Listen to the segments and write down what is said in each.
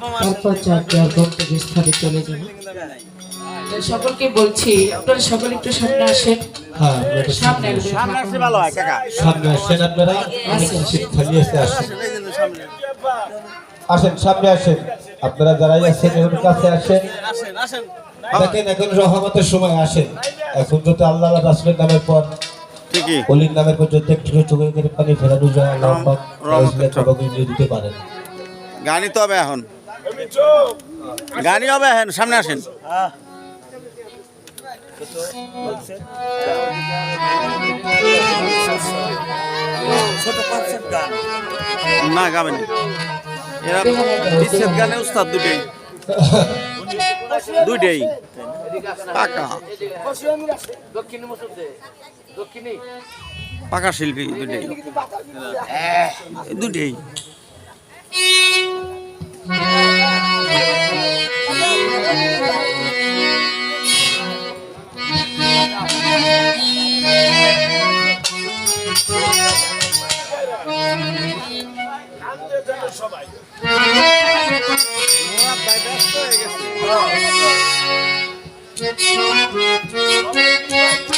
তারপর গন্তব্য স্থানে চলে যাবে। সকলকে বলছি আপনারা সকলে একটু সামনে আসেন। হ্যাঁ আমরা একটু সামনে সামনে ভালো হয় কাকা। সামনে আসেন আপনারা। আসেন। আসেন। সামনে। আসেন আপনারা যারাই আছেন এখন কাছে আসেন। আসেন আসেন। দেখেন এখন রহমতের সময় আসেন। এখন যদি আল্লাহ রাসুলের নামের পর ঠিকই। অলির নামের পর যদি একটু চোখের করে পানি ফেরানো যায় আল্লাহ দিতে পারেন গানই তো হবে এখন। গানই হবে এখন সামনে আসেন। না গাবে না। এরা গানে উস্তাদ দুটেই। দুইটাই। পাকা। পাকা শিল্পী দুইটাই দুইটাই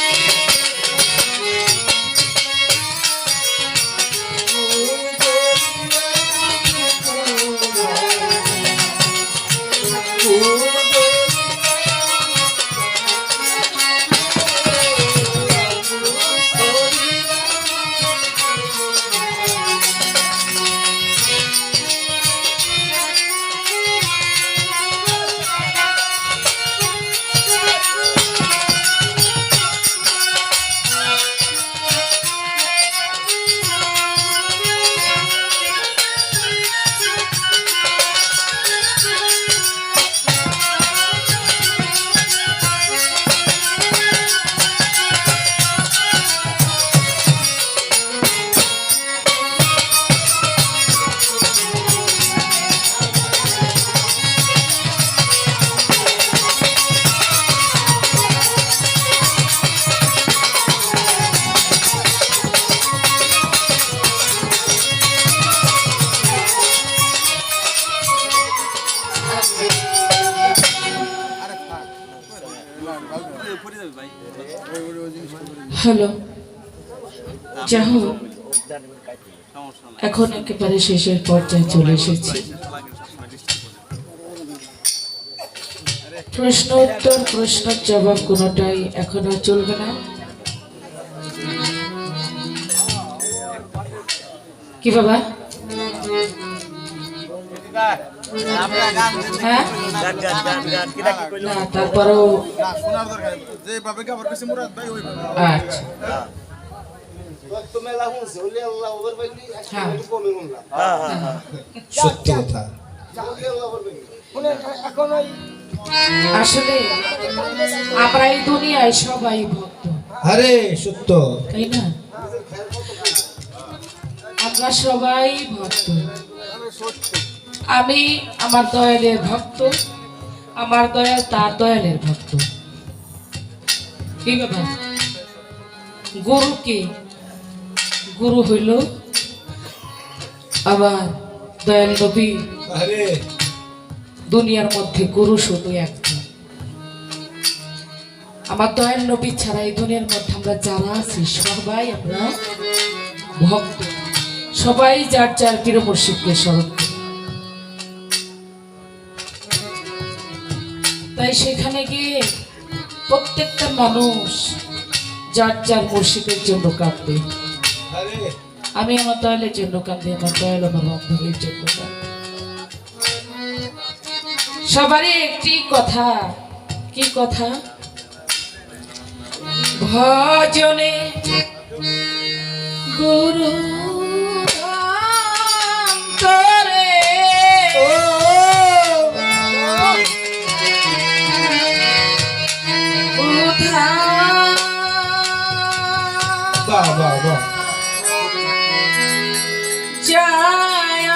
হ্যালো যাই হোক, এখন একেবারে শেষের পর্যায়ে চলে এসেছি। প্রশ্ন উত্তর প্রশ্ন জবাব কোনোটাই এখন আর চলবে না। কি বাবা? হ্যাঁ তারপরেও আচ্ছা। হ্যাঁ। সত্য কথা। আসলে আমরা এই দুনিয়ায় সবাই ভক্ত। আরে সত্য। তাই না? আমরা সবাই ভক্ত। আমি আমার দয়ালের ভক্ত আমার দয়াল তার দয়ালের ভক্ত। কি গুরু কি? গুরু হইল আবার দয়াল নবী। দুনিয়ার মধ্যে গুরু শুধু একটা। আমার দয়াল নবী ছাড়া এই দুনিয়ার মধ্যে আমরা যারা আছি সবাই আমরা ভক্ত। সবাই যার যার প্রিয় মুর্শিদকে স্মরণ তাই সেখানে গিয়ে প্রত্যেকটা মানুষ যার যার মুর্শিদের জন্য কাঁদবে। আমি আমার দয়ালের জন্য কাঁদি, আমার দয়াল আমার বান্ধবীর জন্য সবারই একটি কথা। কি কথা? ভজনে গুরু বাহ বাহ বাহ। জায়ালে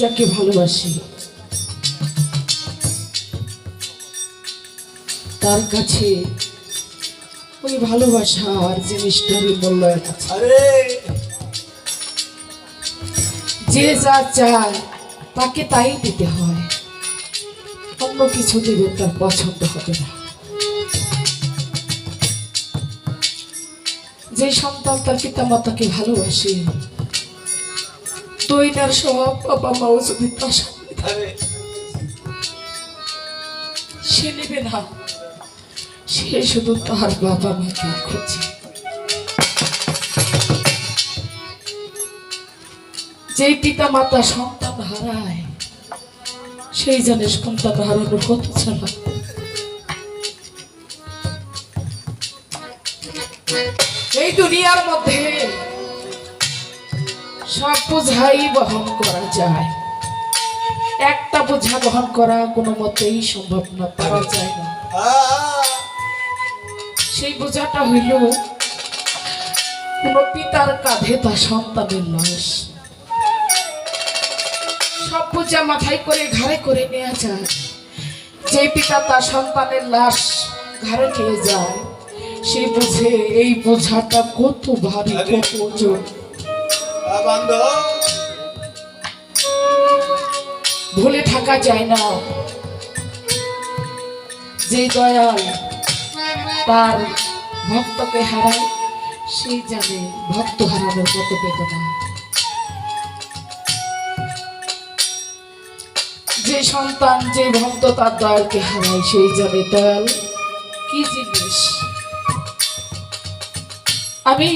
যাকে ভালোবাসি। তার কাছে ওই ভালোবাসার জিনিসটারই মূল্যায়ন আছে আরে! যে যা চায় তাকে তাই দিতে হয়। অন্য কিছু দিলে তার পছন্দ হবে না। যে সন্তান তার পিতা মাতাকে ভালোবাসে দইনার সব বাবা মাও যদি তার সামনে থাকে, সে নেবে না। সে শুধু তার বাবা মাকে খুঁজে যে পিতা মাতা সন্তান হারায় সেই জানে সন্তান হারানোর কত ছাড়া এই দুনিয়ার মধ্যে সব বোঝাই বহন করা যায়। একটা বোঝা বহন করা কোনো মতেই সম্ভব না, পারা যায় না। সেই বোঝাটা হইল কোন পিতার কাঁধে তার সন্তানের লাশ। সব বোঝা মাথায় করে ঘাড়ে করে নেওয়া যায়। যে পিতা তার সন্তানের লাশ ঘাড়ে নিয়ে যায়, সে বুঝে এই বোঝাটা কত ভারী, কত ওজন। ভুলে থাকা যায় না। যে দয়াল তার ভক্তকে হারায় সেই জানে ভক্ত হারানোর কত বেদনা। যে সন্তান, যে ভক্ত তার দয়ালকে হারায়, সেই জানে দয়াল কি জিনিস। আমি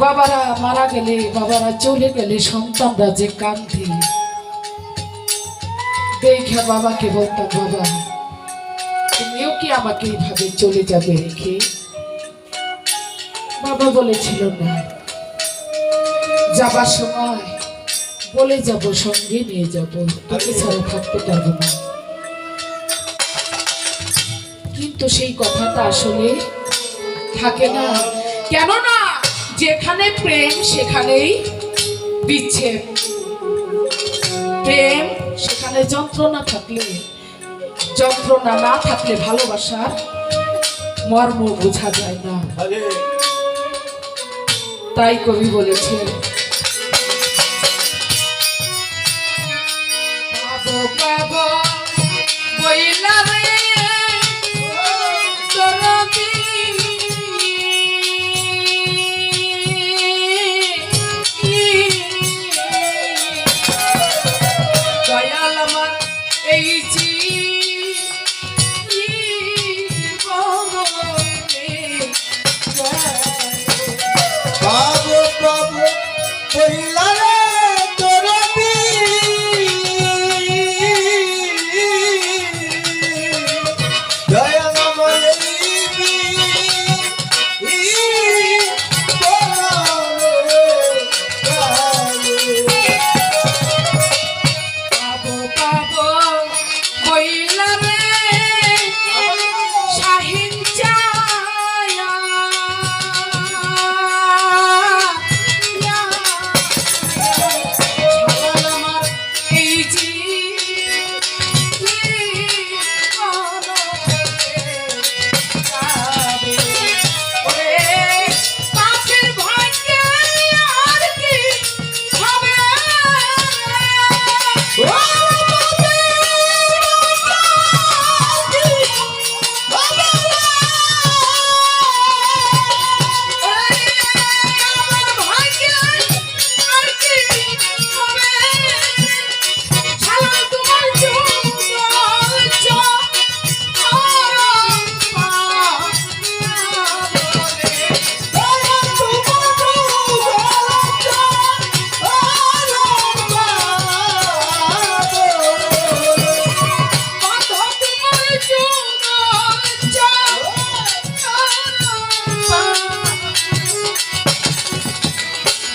বাবারা মারা গেলে, বাবারা চলে গেলে সন্তানরা যে কান্দে দেখে বাবাকে বলতাম বাবা, তুমিও কি আমাকে এইভাবে চলে যাবে রেখে? বাবা বলেছিল, না। যাবার সময় বলে যাব, সঙ্গে নিয়ে যাব। তোকে ছাড়া থাকতে পারব না। কিন্তু সেই কথাটা আসলে থাকে না। কেন না যেখানে প্রেম সেখানেই বিচ্ছেদ। প্রেম সেখানে যন্ত্রণা থাকলে যন্ত্রণা না থাকলে ভালোবাসার মর্ম বোঝা যায় না। তাই কবি বলেছে পাবো পাবো বইলা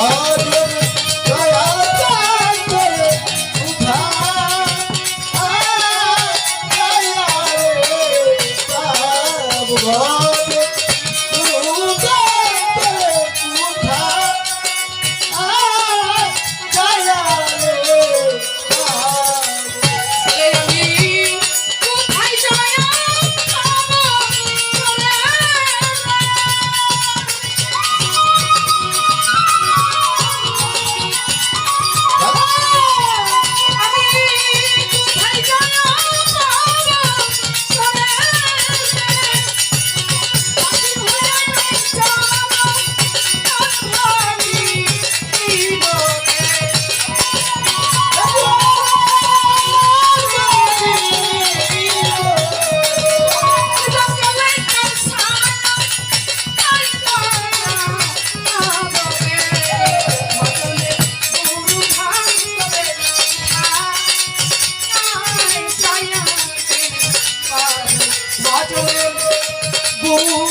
Gloria. Oh.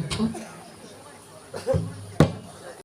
Mm-hmm.